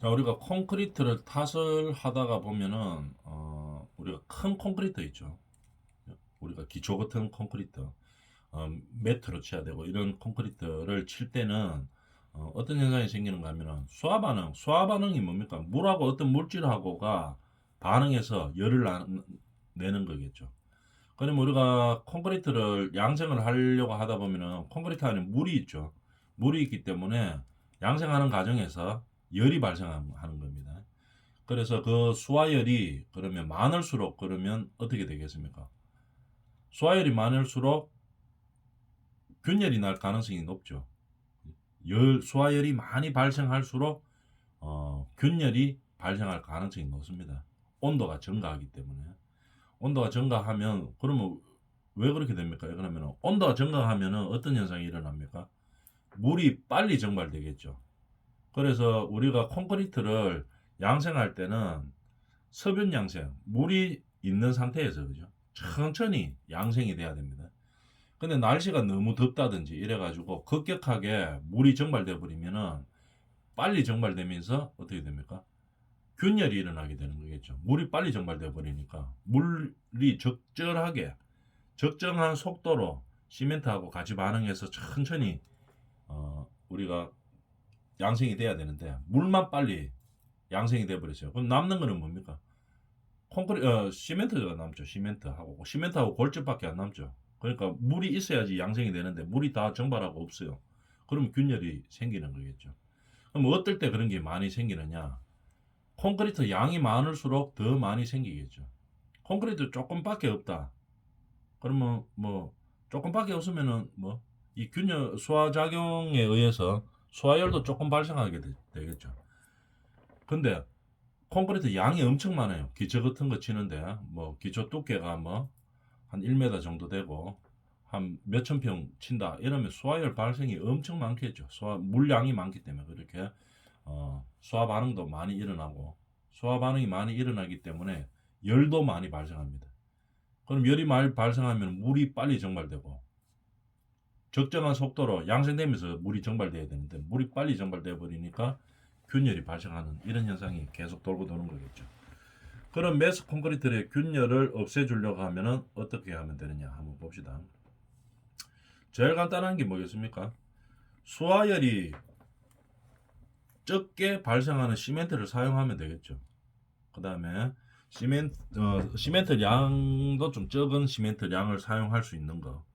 자, 우리가 콘크리트를 탓을 하다가 보면은 어, 우리가 큰 콘크리트 있죠. 우리가 기초 같은 콘크리트, 어, 매트로 쳐야 되고 이런 콘크리트를 칠 때는 어, 어떤 현상이 생기는가 하면은 수화 반응, 수화 반응이 뭡니까? 물하고 어떤 물질하고가 반응해서 열을 나- 내는 거겠죠. 그러면 우리가 콘크리트를 양생을 하려고 하다 보면은 콘크리트 안에 물이 있죠. 물이 있기 때문에 양생하는 과정에서 열이 발생하는 겁니다. 그래서 그 수화열이 그러면 많을수록 그러면 어떻게 되겠습니까? 수화열이 많을수록 균열이 날 가능성이 높죠. 열 수화열이 많이 발생할수록 어, 균열이 발생할 가능성이 높습니다. 온도가 증가하기 때문에 온도가 증가하면 그러면 왜 그렇게 됩니까? 그러면 온도가 증가하면은 어떤 현상이 일어납니까? 물이 빨리 증발되겠죠. 그래서 우리가 콘크리트를 양생할 때는 서변 양생, 물이 있는 상태에서 그죠? 천천히 양생이 돼야 됩니다. 근데 날씨가 너무 덥다든지 이래가지고 급격하게 물이 증발돼 버리면은 빨리 증발되면서 어떻게 됩니까? 균열이 일어나게 되는 거겠죠. 물이 빨리 증발돼 버리니까 물이 적절하게 적정한 속도로 시멘트하고 같이 반응해서 천천히 어, 우리가 양생이 돼야 되는데 물만 빨리 양생이 돼 버렸어요. 그럼 남는 거는 뭡니까? 콘크리 어, 시멘트가 남죠. 시멘트하고 시멘트하고 골집밖에 안 남죠. 그러니까 물이 있어야지 양생이 되는데 물이 다 증발하고 없어요. 그러면 균열이 생기는 거겠죠. 그럼 어떨 때 그런 게 많이 생기느냐? 콘크리트 양이 많을수록 더 많이 생기겠죠. 콘크리트 조금밖에 없다. 그러면 뭐 조금밖에 없으면은 뭐 이 균열 수화 작용에 의해서 수화열도 조금 발생하게 되, 되겠죠. 근데 콘크리트 양이 엄청 많아요. 기초 같은 거 치는데 뭐 기초 두께가 뭐 한 1m 정도 되고 한 몇천 평 친다 이러면 수화열 발생이 엄청 많겠죠. 수화 물량이 많기 때문에 그렇게 어, 수화 반응도 많이 일어나고 수화 반응이 많이 일어나기 때문에 열도 많이 발생합니다. 그럼 열이 많이 발생하면 물이 빨리 증발되고 적정한 속도로 양생되면서 물이 증발돼야 되는데 물이 빨리 증발돼 버리니까 균열이 발생하는 이런 현상이 계속 돌고 도는 거겠죠. 그럼 메스 콘크리트의 균열을 없애주려고 하면은 어떻게 하면 되느냐 한번 봅시다. 제일 간단한 게 뭐겠습니까? 수화열이 적게 발생하는 시멘트를 사용하면 되겠죠. 그 다음에 시멘트, 어, 시멘트 양도 좀 적은 시멘트 양을 사용할 수 있는 거.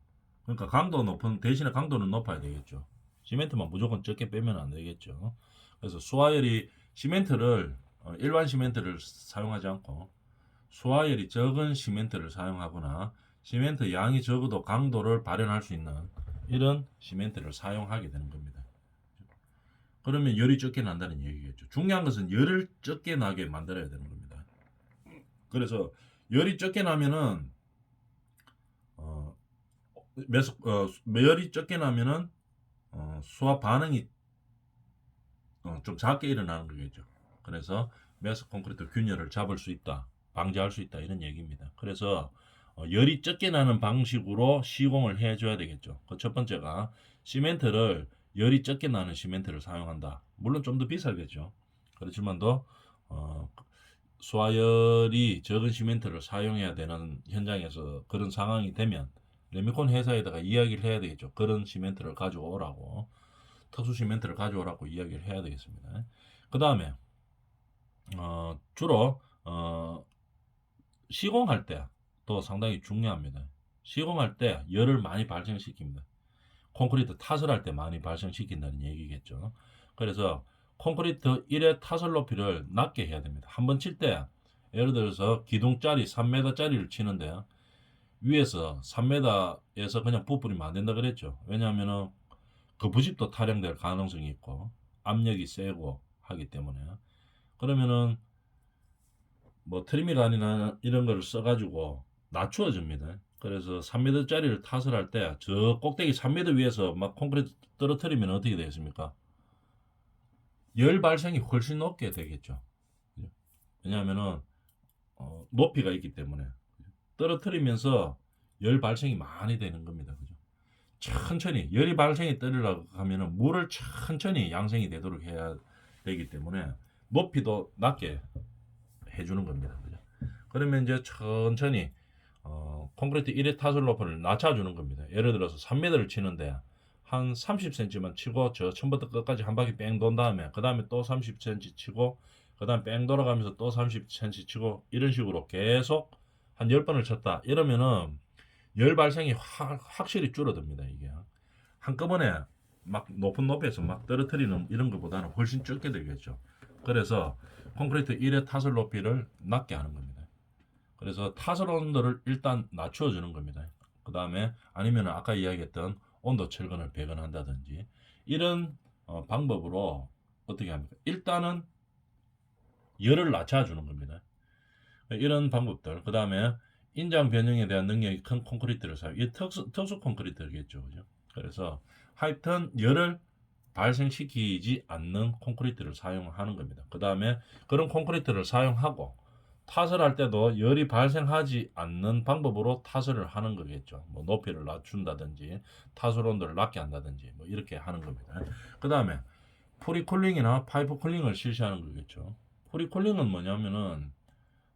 그러니까 강도 높은, 대신에 강도는 높아야 되겠죠. 시멘트만 무조건 적게 빼면 안 되겠죠. 그래서 수화열이 시멘트를, 어, 일반 시멘트를 사용하지 않고 수화열이 적은 시멘트를 사용하거나 시멘트 양이 적어도 강도를 발현할 수 있는 이런 시멘트를 사용하게 되는 겁니다. 그러면 열이 적게 난다는 얘기겠죠. 중요한 것은 열을 적게 나게 만들어야 되는 겁니다. 그래서 열이 적게 나면은 어, 매수, 어, 열이 적게 나면은 어, 수화 반응이 어, 좀 작게 일어나는 거겠죠. 그래서 매스 콘크리트 균열을 잡을 수 있다, 방지할 수 있다 이런 얘기입니다. 그래서 어, 열이 적게 나는 방식으로 시공을 해줘야 되겠죠. 그 첫 번째가 시멘트를 열이 적게 나는 시멘트를 사용한다. 물론 좀 더 비싸겠죠. 그렇지만도 어, 수화열이 적은 시멘트를 사용해야 되는 현장에서 그런 상황이 되면 레미콘 회사에다가 이야기를 해야 되겠죠. 그런 시멘트를 가져오라고 특수 시멘트를 가져오라고 이야기를 해야 되겠습니다. 그 다음에 어, 주로 어, 시공할 때 또 상당히 중요합니다. 시공할 때 열을 많이 발생시킵니다. 콘크리트 탓을 할때 많이 발생시킨다는 얘기겠죠. 그래서 콘크리트 1의 타설 높이를 낮게 해야 됩니다. 한 번 칠 때 예를 들어서 기둥짜리 3m짜리를 치는데 위에서 3m에서 그냥 부풀리면 안 된다 그랬죠. 왜냐하면은 그 부집도 타령될 가능성이 있고 압력이 세고 하기 때문에 그러면은 뭐 트리미간이나 이런 거를 써가지고 낮추어집니다. 그래서 3m짜리를 탓을 할때 저 꼭대기 3m 위에서 막 콘크리트 떨어뜨리면 어떻게 되겠습니까? 열 발생이 훨씬 높게 되겠죠. 왜냐하면은 어, 높이가 있기 때문에 떨어뜨리면서 열 발생이 많이 되는 겁니다. 그죠? 천천히 열이 발생이 떨어려고 하면은 물을 천천히 양생이 되도록 해야 되기 때문에 높이도 낮게 해주는 겁니다. 그죠? 그러면 이제 천천히 어, 콘크리트 1회 타설 높이를 낮춰주는 겁니다. 예를 들어서 3m를 치는데 한 30cm만 치고 저 처음부터 끝까지 한 바퀴 뺑 돈 다음에 그 다음에 또 30cm 치고 그 다음에 뺑 돌아가면서 또 30cm 치고 이런 식으로 계속 한 10번을 쳤다. 이러면은 열 발생이 확, 확실히 줄어듭니다. 이게 한꺼번에 막 높은 높이에서 막 떨어뜨리는 이런 것보다는 훨씬 적게 되겠죠. 그래서 콘크리트 1의 타설 높이를 낮게 하는 겁니다. 그래서 타설 온도를 일단 낮춰 주는 겁니다. 그 다음에 아니면 아까 이야기했던 온도 철근을 배관한다든지 이런 어, 방법으로 어떻게 합니까? 일단은 열을 낮춰 주는 겁니다. 이런 방법들. 그 다음에 인장 변형에 대한 능력이 큰 콘크리트를 사용. 이 특수 특수 콘크리트겠죠, 그죠? 그래서 하여튼 열을 발생시키지 않는 콘크리트를 사용하는 겁니다. 그 다음에 그런 콘크리트를 사용하고 타설할 때도 열이 발생하지 않는 방법으로 타설을 하는 거겠죠. 뭐 높이를 낮춘다든지 타설 온도를 낮게 한다든지 뭐 이렇게 하는 겁니다. 그 다음에 프리쿨링이나 파이프 쿨링을 실시하는 거겠죠. 프리쿨링은 뭐냐면은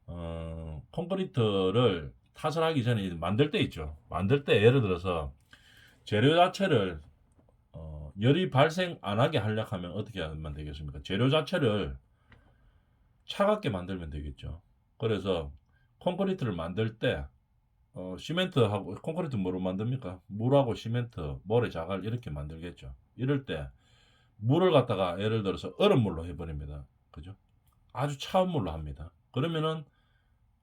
어, 콘크리트를 타설하기 전에 만들 때 있죠. 만들 때 예를 들어서 재료 자체를 어, 열이 발생 안 하게 하려고 하면 어떻게 하면 되겠습니까? 재료 자체를 차갑게 만들면 되겠죠. 그래서 콘크리트를 만들 때 어, 시멘트하고 콘크리트 뭐로 만듭니까? 물하고 시멘트, 모래 자갈 이렇게 만들겠죠. 이럴 때 물을 갖다가 예를 들어서 얼음물로 해버립니다. 그죠? 아주 차운 물로 합니다. 그러면은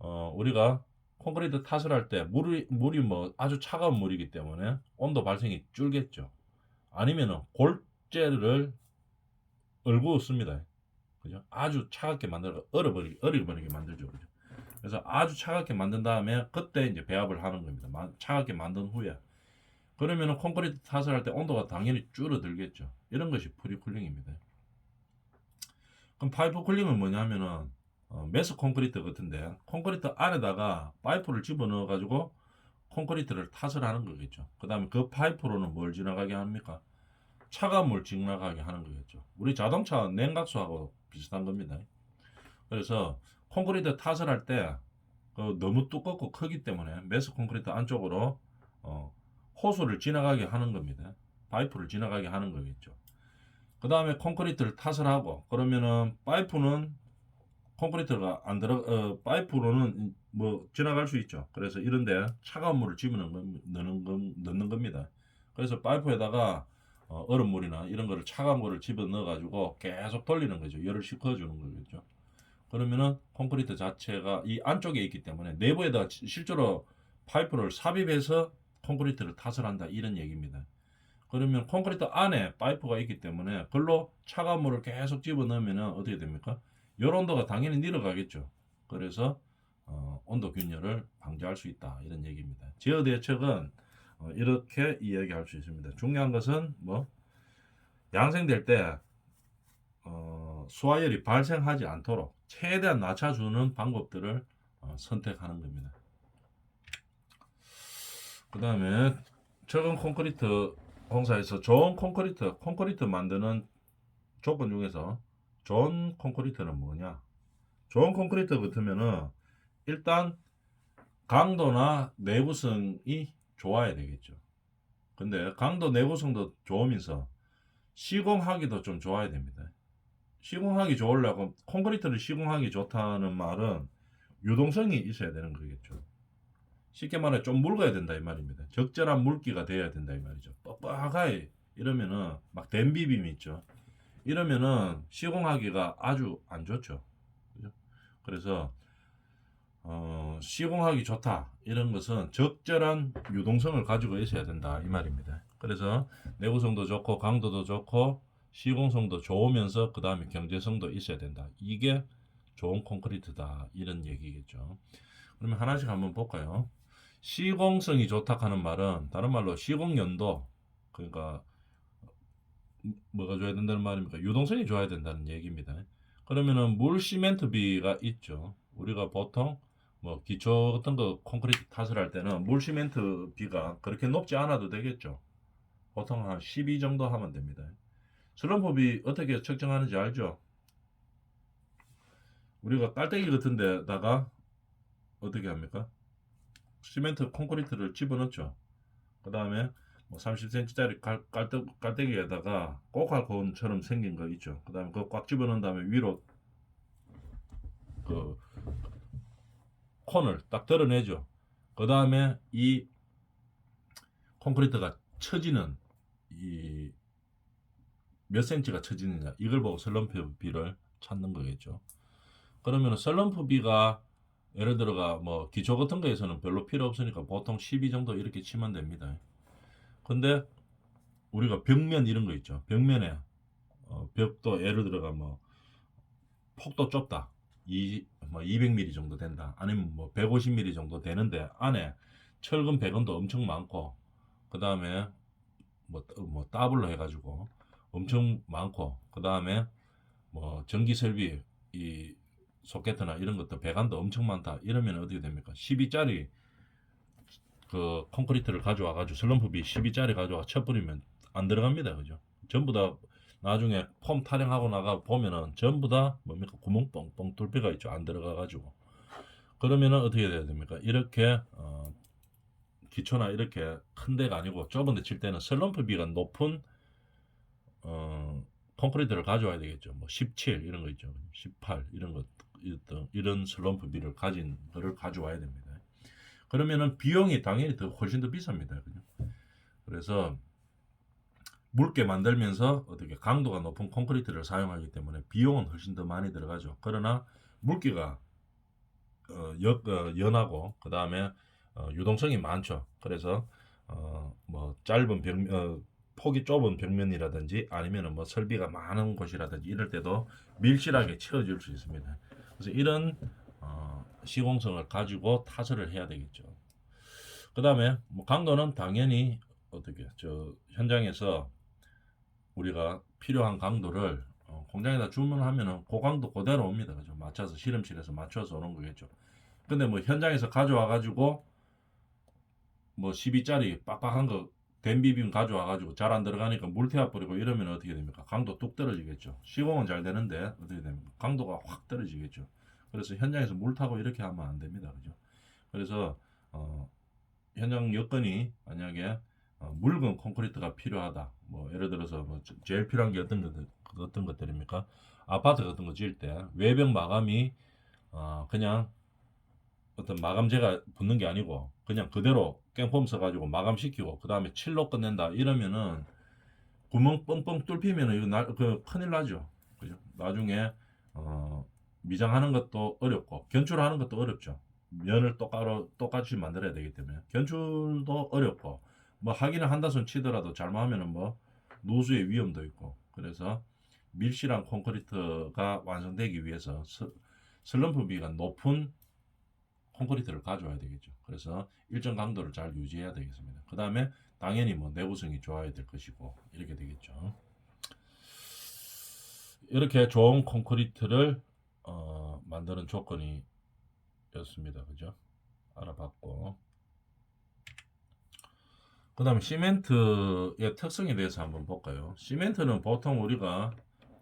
어, 우리가 콘크리트 탓을 할 때 물이 물이 뭐 아주 차가운 물이기 때문에 온도 발생이 줄겠죠. 아니면은 골재를 얼고 씁니다. 그죠? 아주 차갑게 만들어 얼어버리게 얼어버리게 만들죠. 그죠? 그래서 아주 차갑게 만든 다음에 그때 이제 배합을 하는 겁니다. 마- 차갑게 만든 후에 그러면은 콘크리트 탓을 할 때 온도가 당연히 줄어들겠죠. 이런 것이 프리쿨링입니다. 그럼 파이프 쿨링은 뭐냐면은 어, 메스 콘크리트 같은데 콘크리트 안에다가 파이프를 집어넣어 가지고 콘크리트를 탓을 하는 거겠죠. 그 다음에 그 파이프로는 뭘 지나가게 합니까? 차가운 물 지나가게 하는 거겠죠. 우리 자동차 냉각수하고 비슷한 겁니다. 그래서 콘크리트 탓을 할때 너무 두껍고 크기 때문에 메스 콘크리트 안쪽으로 어, 호수를 지나가게 하는 겁니다. 파이프를 지나가게 하는 거겠죠. 그 다음에 콘크리트를 탓을 하고 그러면은 파이프는 콘크리트가 안 들어 어, 파이프로는 뭐 지나갈 수 있죠. 그래서 이런데 차가운 물을 집어넣는 건- 넣는 겁니다. 그래서 파이프에다가 어, 얼음물이나 이런 거를 차가운 거를 집어 넣어 가지고 계속 돌리는 거죠. 열을 식혀 주는 거겠죠. 그러면은 콘크리트 자체가 이 안쪽에 있기 때문에 내부에다 시- 실제로 파이프를 삽입해서 콘크리트를 탓을 한다 이런 얘기입니다. 그러면 콘크리트 안에 파이프가 있기 때문에 그걸로 차가운 물을 계속 집어 넣으면은 어떻게 됩니까? 열 온도가 당연히 내려가겠죠. 그래서 어, 온도 균열을 방지할 수 있다 이런 얘기입니다. 제어 대책은 어, 이렇게 이야기할 수 있습니다. 중요한 것은 뭐 양생될 때 어, 수화열이 발생하지 않도록 최대한 낮춰주는 방법들을 어, 선택하는 겁니다. 그 다음에 적은 콘크리트 공사에서 좋은 콘크리트, 콘크리트 만드는 조건 중에서 좋은 콘크리트는 뭐냐? 좋은 콘크리트 같으면은 일단 강도나 내구성이 좋아야 되겠죠. 근데 강도 내구성도 좋으면서 시공하기도 좀 좋아야 됩니다. 시공하기 좋으려고 콘크리트를 시공하기 좋다는 말은 유동성이 있어야 되는 거겠죠. 쉽게 말해 좀 묽어야 된다 이 말입니다. 적절한 물기가 돼야 된다 이 말이죠. 뻑뻑하게 이러면은 막 댐비빔이 있죠. 이러면은 시공하기가 아주 안 좋죠. 그죠? 그래서 어, 시공하기 좋다 이런 것은 적절한 유동성을 가지고 있어야 된다 이 말입니다. 그래서 내구성도 좋고 강도도 좋고 시공성도 좋으면서 그 다음에 경제성도 있어야 된다. 이게 좋은 콘크리트다 이런 얘기겠죠. 그러면 하나씩 한번 볼까요? 시공성이 좋다 하는 말은 다른 말로 시공 연도 그러니까 뭐가 좋아야 된다는 말입니까? 유동성이 좋아야 된다는 얘기입니다. 그러면은 물 시멘트비가 있죠. 우리가 보통 뭐 기초 같은 거 콘크리트 탓을 할 때는 물 시멘트 비가 그렇게 높지 않아도 되겠죠. 보통 한 12 정도 하면 됩니다. 슬럼프비 어떻게 측정하는지 알죠? 우리가 깔때기 같은 데다가 어떻게 합니까? 시멘트 콘크리트를 집어넣죠. 그 다음에 뭐 30cm짜리 깔때, 깔때기에다가 꼬칼콘처럼 생긴 거 있죠. 그 다음에 그거 꽉 집어넣은 다음에 위로 그 콘을 딱 드러내죠. 그 다음에 이 콘크리트가 처지는 이 몇 센치가 처지느냐 이걸 보고 슬럼프 비를 찾는 거겠죠. 그러면 슬럼프 비가 예를 들어가 뭐 기초 같은 거에서는 별로 필요 없으니까 보통 12 정도 이렇게 치면 됩니다. 근데 우리가 벽면 이런 거 있죠. 벽면에 어, 벽도 예를 들어가 뭐 폭도 좁다. 이, 뭐 200mm 정도 된다. 아니면 뭐 150mm 정도 되는데 안에 철근 배건도 엄청 많고 그 다음에 뭐, 뭐 더블로 해가지고 엄청 많고 그 다음에 뭐 전기 설비 이 소켓이나 이런 것도 배관도 엄청 많다. 이러면 어떻게 됩니까? 12짜리 그 콘크리트를 가져와 가지고 슬럼프비 12짜리 가져와 쳐버리면 안 들어갑니다. 그죠? 전부 다 나중에 폼 타령하고 나가 보면은 전부 다 뭡니까 구멍 뻥뻥 뚫려가 있죠. 안 들어가 가지고 그러면은 어떻게 돼야 됩니까? 이렇게 어, 기초나 이렇게 큰 데가 아니고 좁은 데 칠 때는 슬럼프비가 높은 어, 콘크리트를 가져와야 되겠죠. 뭐 17 이런 거 있죠. 18 이런 것 이런 슬럼프비를 가진 거를 가져와야 됩니다. 그러면은 비용이 당연히 더 훨씬 더 비쌉니다. 그래서 묽게 만들면서 어떻게 강도가 높은 콘크리트를 사용하기 때문에 비용은 훨씬 더 많이 들어가죠. 그러나 물기가 어, 여, 어, 연하고 그 다음에 어, 유동성이 많죠. 그래서 어, 뭐 짧은 벽, 어, 폭이 좁은 벽면이라든지 아니면은 뭐 설비가 많은 곳이라든지 이럴 때도 밀실하게 채워줄 수 있습니다. 그래서 이런 어, 시공성을 가지고 타설을 해야 되겠죠. 그 다음에 뭐 강도는 당연히 어떻게 저 현장에서 우리가 필요한 강도를 어, 공장에다 주문하면은 고강도 그대로 옵니다. 그죠? 맞춰서 실험실에서 맞춰서 오는 거겠죠. 근데 뭐 현장에서 가져와 가지고 뭐 12짜리 빡빡한 거 댐비빔 가져와 가지고 잘 안 들어가니까 물 태워 버리고 이러면 어떻게 됩니까? 강도 뚝 떨어지겠죠. 시공은 잘 되는데 어떻게 됩니까? 강도가 확 떨어지겠죠. 그래서 현장에서 물 타고 이렇게 하면 안 됩니다. 그죠? 그래서 어, 현장 여건이 만약에 어, 묽은 콘크리트가 필요하다. 뭐 예를 들어서 뭐 제- 제일 필요한 게 어떤 것 어떤 것들입니까? 아파트 같은 거 지을 때 외벽 마감이 어, 그냥 어떤 마감재가 붙는 게 아니고 그냥 그대로 깽폼 써가지고 마감시키고 그 다음에 칠로 끝낸다 이러면은 구멍 뻥뻥 뚫히면은 이거 나, 그 큰일 나죠. 그죠? 나중에 어, 미장하는 것도 어렵고 견출하는 것도 어렵죠. 면을 똑바로 똑같이 만들어야 되기 때문에 견출도 어렵고 뭐 하기는 한다 손 치더라도 잘못하면은 뭐 노수의 위험도 있고 그래서 밀실한 콘크리트가 완성되기 위해서 스, 슬럼프비가 높은 콘크리트를 가져와야 되겠죠. 그래서 일정 강도를 잘 유지해야 되겠습니다. 그 다음에 당연히 뭐 내구성이 좋아야 될 것이고 이렇게 되겠죠. 이렇게 좋은 콘크리트를 어, 만드는 조건이었습니다. 그죠? 알아봤고 그 다음에 시멘트의 특성에 대해서 한번 볼까요? 시멘트는 보통 우리가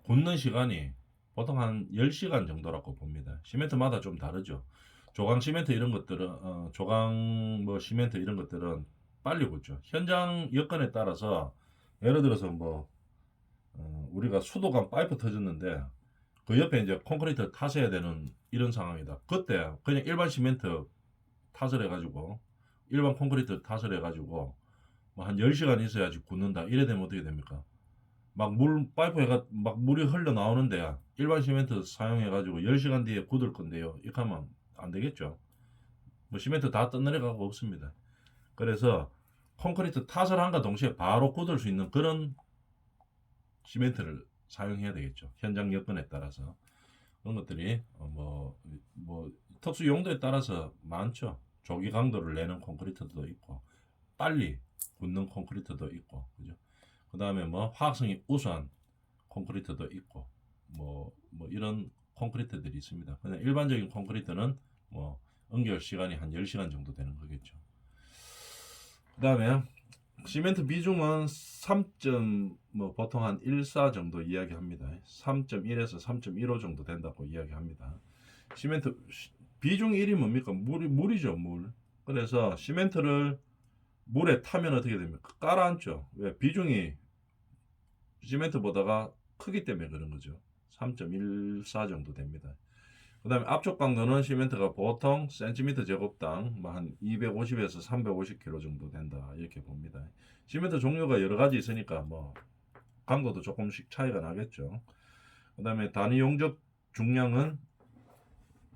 굳는 시간이 보통 한 10시간 정도라고 봅니다. 시멘트마다 좀 다르죠. 조강 시멘트 이런 것들은 어, 조강 뭐 시멘트 이런 것들은 빨리 굳죠. 현장 여건에 따라서 예를 들어서 뭐 어, 우리가 수도관 파이프 터졌는데 그 옆에 이제 콘크리트 타셔야 되는 이런 상황이다. 그때 그냥 일반 시멘트 타설 해가지고 일반 콘크리트 타설 해가지고 뭐 한 10시간 있어야지 굳는다. 이래 되면 어떻게 됩니까? 막 물 파이프에가 막 물이 흘러 나오는데 일반 시멘트 사용해가지고 10시간 뒤에 굳을 건데요. 이렇게 하면 안 되겠죠. 뭐 시멘트 다 떠내려가고 없습니다. 그래서 콘크리트 타설한과 동시에 바로 굳을 수 있는 그런 시멘트를 사용해야 되겠죠. 현장 여건에 따라서 그런 것들이 어, 뭐, 뭐 특수 용도에 따라서 많죠. 조기 강도를 내는 콘크리트도 있고 빨리 굳는 콘크리트도 있고 그죠. 그 다음에 뭐 화학성이 우수한 콘크리트도 있고 뭐, 뭐 이런 콘크리트들이 있습니다. 그냥 일반적인 콘크리트는 뭐 응결 시간이 한 10시간 정도 되는 거겠죠. 그 다음에 시멘트 비중은 3. 뭐 보통 한 14 정도 이야기합니다. 3.1에서 3.15 정도 된다고 이야기합니다. 시멘트 시- 비중 1이 뭡니까? 물이 물이죠, 물. 그래서 시멘트를 물에 타면 어떻게 됩니까? 깔아앉죠. 왜? 비중이 시멘트보다가 크기 때문에 그런 거죠. 3.14 정도 됩니다. 그 다음에 압축 강도는 시멘트가 보통 센티미터 제곱당 뭐 한 250에서 350kg 정도 된다. 이렇게 봅니다. 시멘트 종류가 여러 가지 있으니까 뭐 강도도 조금씩 차이가 나겠죠. 그 다음에 단위 용적 중량은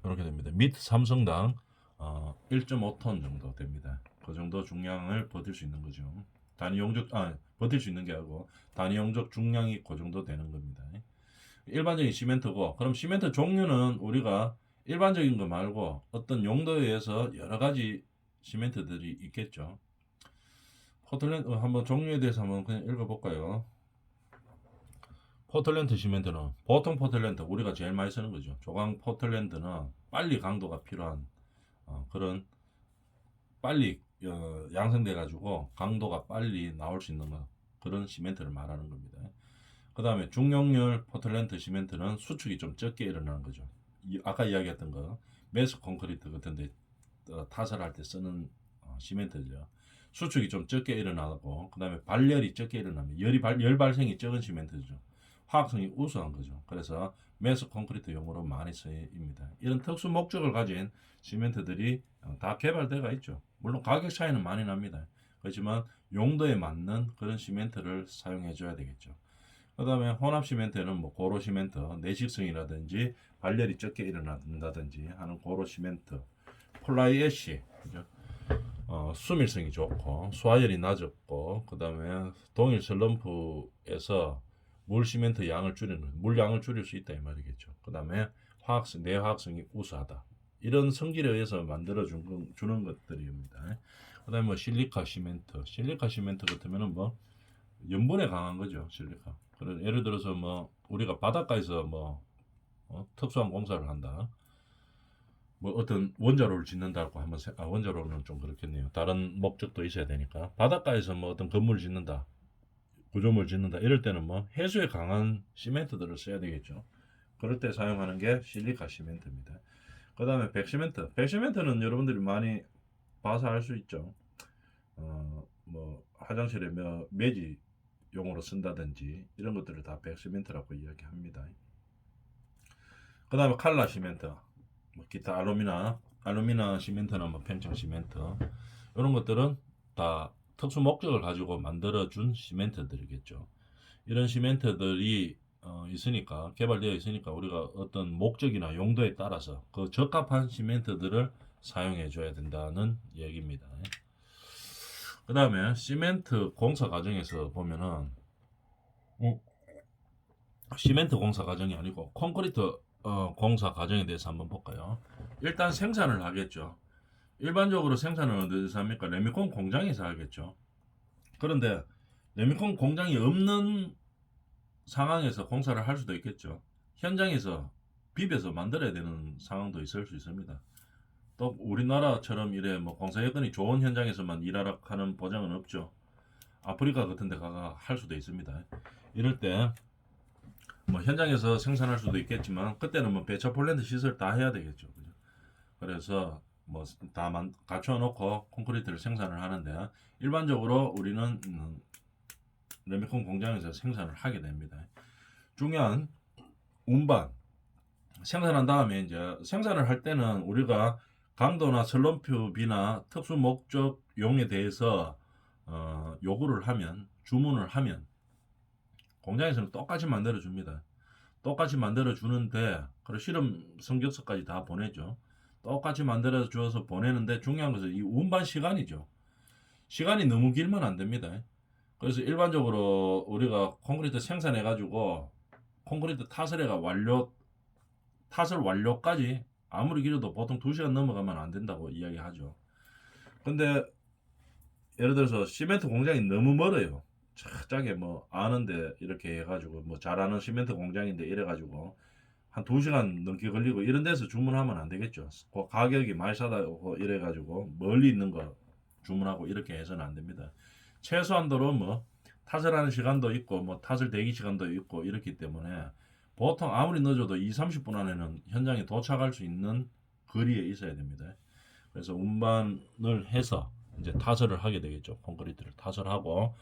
이렇게 됩니다. 미트 삼성당 어, 1.5톤 정도 됩니다. 그 정도 중량을 버틸 수 있는 거죠. 단위 용적 아 버틸 수 있는 게 아니고 단위 용적 중량이 그 정도 되는 겁니다. 일반적인 시멘트고 그럼 시멘트 종류는 우리가 일반적인 거 말고 어떤 용도에 의해서 여러 가지 시멘트들이 있겠죠. 포틀랜드 어, 한번 종류에 대해서 한번 그냥 읽어볼까요? 포틀랜드 시멘트는 보통 포틀랜드 우리가 제일 많이 쓰는 거죠. 조강 포틀랜드는 빨리 강도가 필요한 어, 그런 빨리 어, 양성돼 가지고 강도가 빨리 나올 수 있는 거, 그런 시멘트를 말하는 겁니다. 그 다음에 중용률 포틀랜드 시멘트는 수축이 좀 적게 일어나는 거죠. 이- 아까 이야기했던 거 메스 콘크리트 같은데 어, 타설할 때 쓰는 어, 시멘트죠. 수축이 좀 적게 일어나고 그 다음에 발열이 적게 일어나면 열이 발, 열 발생이 적은 시멘트죠. 화학성이 우수한 거죠. 그래서 메스 콘크리트 용어로 많이 쓰입니다. 이런 특수 목적을 가진 시멘트들이 어, 다 개발되어 있죠. 물론 가격 차이는 많이 납니다. 그렇지만 용도에 맞는 그런 시멘트를 사용해 줘야 되겠죠. 그 다음에 혼합 시멘트는 뭐 고로 시멘트, 내식성이라든지 발열이 적게 일어난다든지 하는 고로 시멘트, 폴라이 애쉬, 그죠? 어, 수밀성이 좋고 수화열이 낮았고 그 다음에 동일 슬럼프에서 물 시멘트 양을 줄이는 물 양을 줄일 수 있다 이 말이겠죠. 그 다음에 화학성 내화학성이 우수하다 이런 성질에 의해서 만들어 주는 것들입니다. 그 다음에 뭐 실리카 시멘트, 실리카 시멘트 같으면은 뭐 염분에 강한 거죠 실리카. 그래 예를 들어서 뭐 우리가 바닷가에서 뭐 어, 특수한 공사를 한다. 뭐 어떤 원자로를 짓는다고 세- 아, 원자로는 좀 그렇겠네요. 다른 목적도 있어야 되니까 바닷가에서 뭐 어떤 건물을 짓는다, 구조물 짓는다 이럴 때는 뭐 해수에 강한 시멘트들을 써야 되겠죠. 그럴 때 사용하는 게 실리카 시멘트입니다. 그 다음에 백시멘트. 백시멘트는 여러분들이 많이 봐서 알 수 있죠. 어, 뭐 화장실에 뭐 매지 용으로 쓴다든지 이런 것들을 다 백시멘트라고 이야기합니다. 그 다음에 칼라 시멘트, 뭐 기타 알루미나, 알루미나 시멘트나 뭐 평창 시멘트 이런 것들은 다 특수 목적을 가지고 만들어준 시멘트들이겠죠. 이런 시멘트들이 어, 있으니까 개발되어 있으니까 우리가 어떤 목적이나 용도에 따라서 그 적합한 시멘트들을 사용해 줘야 된다는 얘기입니다. 그 다음에 시멘트 공사 과정에서 보면은 어, 시멘트 공사 과정이 아니고 콘크리트 어, 공사 과정에 대해서 한번 볼까요? 일단 생산을 하겠죠. 일반적으로 생산을 어디서 합니까? 레미콘 공장에서 하겠죠. 그런데 레미콘 공장이 없는 상황에서 공사를 할 수도 있겠죠. 현장에서 비벼서 만들어야 되는 상황도 있을 수 있습니다. 또 우리나라처럼 이래 뭐 공사 여건이 좋은 현장에서만 일하라 하는 보장은 없죠. 아프리카 같은 데 가가 할 수도 있습니다. 이럴 때 뭐 현장에서 생산할 수도 있겠지만 그때는 뭐 배차 폴란드 시설 다 해야 되겠죠. 그죠? 그래서 뭐다 갖춰 놓고 콘크리트를 생산을 하는데 일반적으로 우리는 음, 레미콘 공장에서 생산을 하게 됩니다. 중요한 운반 생산한 다음에 이제 생산을 할 때는 우리가 강도나 슬럼프비나 특수 목적용에 대해서 어, 요구를 하면 주문을 하면 공장에서는 똑같이 만들어 줍니다. 똑같이 만들어 주는데 그리고 실험 성적서까지 다 보내죠. 똑같이 만들어 주어서 보내는데 중요한 것은 이 운반 시간이죠. 시간이 너무 길면 안 됩니다. 그래서 일반적으로 우리가 콘크리트 생산해 가지고 콘크리트 타설해가 완료 타설 완료까지 아무리 길어도 보통 2시간 넘어가면 안 된다고 이야기하죠. 근데 예를 들어서 시멘트 공장이 너무 멀어요. 착하게 뭐 아는데 이렇게 해가지고 뭐 잘하는 시멘트 공장인데 이래가지고 한 2시간 넘게 걸리고 이런 데서 주문하면 안 되겠죠. 그 가격이 많이 싸다고 이래가지고 멀리 있는 거 주문하고 이렇게 해서는 안 됩니다. 최소한도로 뭐 타설하는 시간도 있고 뭐 타설 대기 시간도 있고 이렇기 때문에 보통 아무리 늦어도 2, 30분 안에는 현장에 도착할 수 있는 거리에 있어야 됩니다. 그래서 운반을 해서 이제 타설을 하게 되겠죠. 콘크리트를 타설하고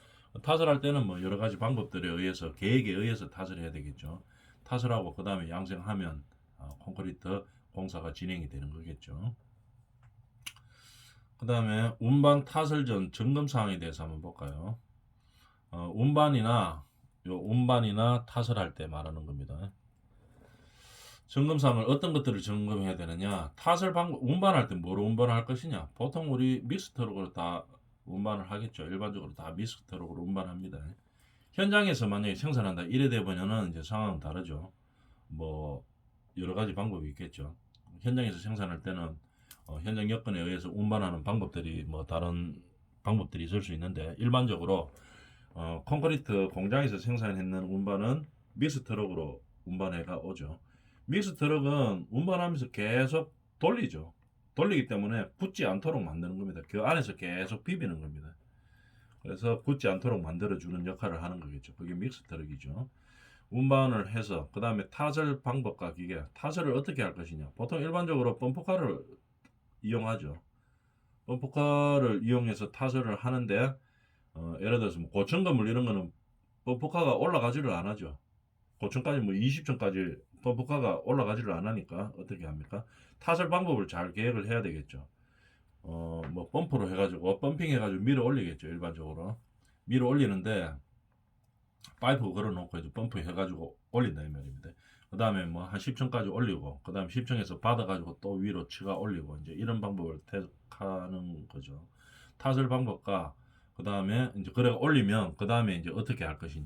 타설할 때는 뭐 여러 가지 방법들에 의해서 계획에 의해서 타설해야 되겠죠. 타설하고 그 다음에 양생하면 어, 콘크리트 공사가 진행이 되는 거겠죠. 그 다음에 운반 타설 전 점검 사항에 대해서 한번 볼까요? 어, 운반이나 요 운반이나 타설할 때 말하는 겁니다. 점검 사항을 어떤 것들을 점검해야 되느냐? 타설 방법 운반할 때 뭐로 운반할 것이냐? 보통 우리 믹스트럭으로 다 운반을 하겠죠. 일반적으로 다 믹스트럭으로 운반합니다. 현장에서 만약에 생산한다 이래 되면은 이제 상황은 다르죠. 뭐 여러 가지 방법이 있겠죠. 현장에서 생산할 때는 어, 현장 여건에 의해서 운반하는 방법들이 뭐 다른 방법들이 있을 수 있는데 일반적으로 어, 콘크리트 공장에서 생산했는 운반은 믹스 트럭으로 운반해가 오죠. 믹스 트럭은 운반하면서 계속 돌리죠. 돌리기 때문에 붙지 않도록 만드는 겁니다. 그 안에서 계속 비비는 겁니다. 그래서 붙지 않도록 만들어주는 역할을 하는 거겠죠. 그게 믹스 트럭이죠. 운반을 해서 그 다음에 타설 방법과 기계 타설을 어떻게 할 것이냐 보통 일반적으로 펌프카를 이용하죠 펌프카를 이용해서 타설을 하는데 어, 예를 들어서 뭐 고층 건물 이런 거는 펌프카가 올라가지를 안 하죠 고층까지 뭐 20층까지 펌프카가 올라가지를 안 하니까 어떻게 합니까 타설 방법을 잘 계획을 해야 되겠죠 어, 뭐 펌프로 해가지고 펌핑 해가지고 밀어 올리겠죠 일반적으로 밀어 올리는데 파이프 걸어놓고 이제 펌프 해가지고 올린다 이 말입니다. 그 다음에 뭐 한 10층까지 올리고 그 다음 10층에서 받아가지고 또 위로 치가 올리고 이제 이런 방법을 택하는 거죠. 타설 방법과 그 다음에 이제 그래 올리면 그 다음에 이제 어떻게 할 것이냐.